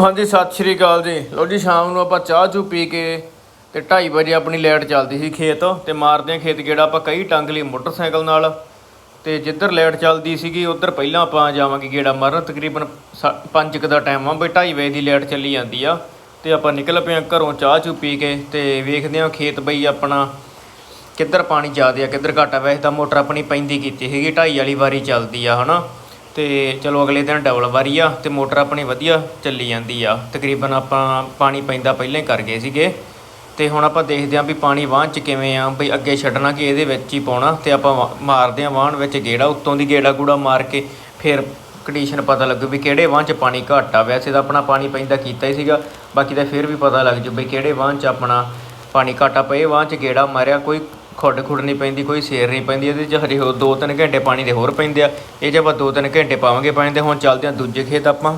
ਹਾਂਜੀ, ਸਤਿ ਸ਼੍ਰੀ ਅਕਾਲ ਜੀ। ਲੋ ਜੀ, ਸ਼ਾਮ ਨੂੰ ਆਪਾਂ ਚਾਹ ਚੂ ਪੀ ਕੇ ਤੇ 2:30 ਵਜੇ ਆਪਣੀ ਲਾਈਟ ਚੱਲਦੀ ਸੀ ਖੇਤ ਤੇ ਮਾਰਦੇ ਆ ਖੇਤ ਗੇੜਾ ਆਪਾਂ ਕਈ ਟੰਗ ਲਈ ਮੋਟਰਸਾਈਕਲ ਨਾਲ। ਤੇ ਜਿੱਧਰ ਲਾਈਟ ਚੱਲਦੀ ਸੀਗੀ, ਉਧਰ ਪਹਿਲਾਂ ਆਪਾਂ ਜਾਵਾਂਗੇ ਗੇੜਾ ਮਾਰਨ। ਤਕਰੀਬਨ 5 ਦਾ ਟਾਈਮ ਆ, ਬਈ 2:30 ਵਜੇ ਦੀ ਲੈਟ ਚੱਲੀ ਜਾਂਦੀ ਆ। ਤੇ ਆਪਾਂ ਨਿਕਲ ਪਏ ਆ ਘਰੋਂ ਚਾਹ ਚੂ ਪੀ ਕੇ ਤੇ ਵੇਖਦੇ ਆ ਖੇਤ ਬਈ ਆਪਣਾ ਕਿੱਧਰ ਪਾਣੀ ਜ਼ਿਆਦਾ ਆ, ਕਿੱਧਰ ਘੱਟ ਵੈਸੇ ਤਾਂ ਮੋਟਰ ਆਪਣੀ ਪੈਂਦੀ ਕੀਤੀ ਸੀਗੀ 2:30 ਵਾਲੀ ਵਾਰੀ ਚੱਲਦੀ ਆ, ਹਨਾ? ਤੇ ਚਲੋ ਅਗਲੇ ਦਿਨ ਡਬਲ ਵਾਰੀ ਆ ਤੇ ਮੋਟਰ ਆਪਣੀ ਵਧੀਆ ਚੱਲੀ ਜਾਂਦੀ ਆ। ਤਕਰੀਬਨ ਆਪਾਂ ਪਾਣੀ ਪੈਂਦਾ ਪਹਿਲਾਂ ਹੀ ਕਰ ਗਏ ਸੀਗੇ। ਤੇ ਹੁਣ ਆਪਾਂ ਦੇਖਦੇ ਆਂ ਵੀ ਪਾਣੀ ਵਾਹਨ ਚ ਕਿਵੇਂ ਆ, ਬਈ ਅੱਗੇ ਛੱਡਣਾ ਕਿ ਇਹਦੇ ਵਿੱਚ ਹੀ ਪਾਉਣਾ ਤੇ ਆਪਾਂ ਵਾ- ਮਾਰਦੇ ਆਂ ਵਾਹਨ ਵਿੱਚ ਗੇੜਾ, ਉੱਤੋਂ ਦੀ ਗੇੜਾ ਗੂੜਾ ਮਾਰ ਕੇ ਫਿਰ ਕੰਡੀਸ਼ਨ ਪਤਾ ਲੱਗੂ ਵੀ ਕਿਹੜੇ ਵਾਹਨ ਚ ਪਾਣੀ ਘੱਟ ਆ। ਵੈਸੇ ਤਾਂ ਆਪਣਾ ਪਾਣੀ ਪੈਂਦਾ ਕੀਤਾ ਹੀ ਸੀਗਾ, ਬਾਕੀ ਤਾਂ ਫਿਰ ਵੀ ਪਤਾ ਲੱਗ ਜੂ ਬਈ ਕਿਹੜੇ ਵਾਹਨ ਚ ਆਪਣਾ ਪਾਣੀ ਘੱਟ ਆ। ਪਏ ਵਾਹਨ ਚ ਗੇੜਾ ਮਾਰਿਆ, ਕੋਈ ਖੁੱਡ ਖੁੱਡ ਨਹੀਂ ਪੈਂਦੀ, ਕੋਈ ਸੇਰ ਨਹੀਂ ਪੈਂਦੀ, ਇਹਦੇ ਚ ਹਰੇ ਹੋ 2-3 ਘੰਟੇ ਪਾਣੀ ਦੇ ਹੋਰ ਪੈਂਦੇ ਆ। ਇਹ 'ਚ ਆਪਾਂ 2-3 ਘੰਟੇ ਪਾਵਾਂਗੇ ਪਾਣੀ ਦੇ, ਹੁਣ ਚੱਲਦੇ ਆ ਦੂਜੇ ਖੇਤ ਆਪਾਂ।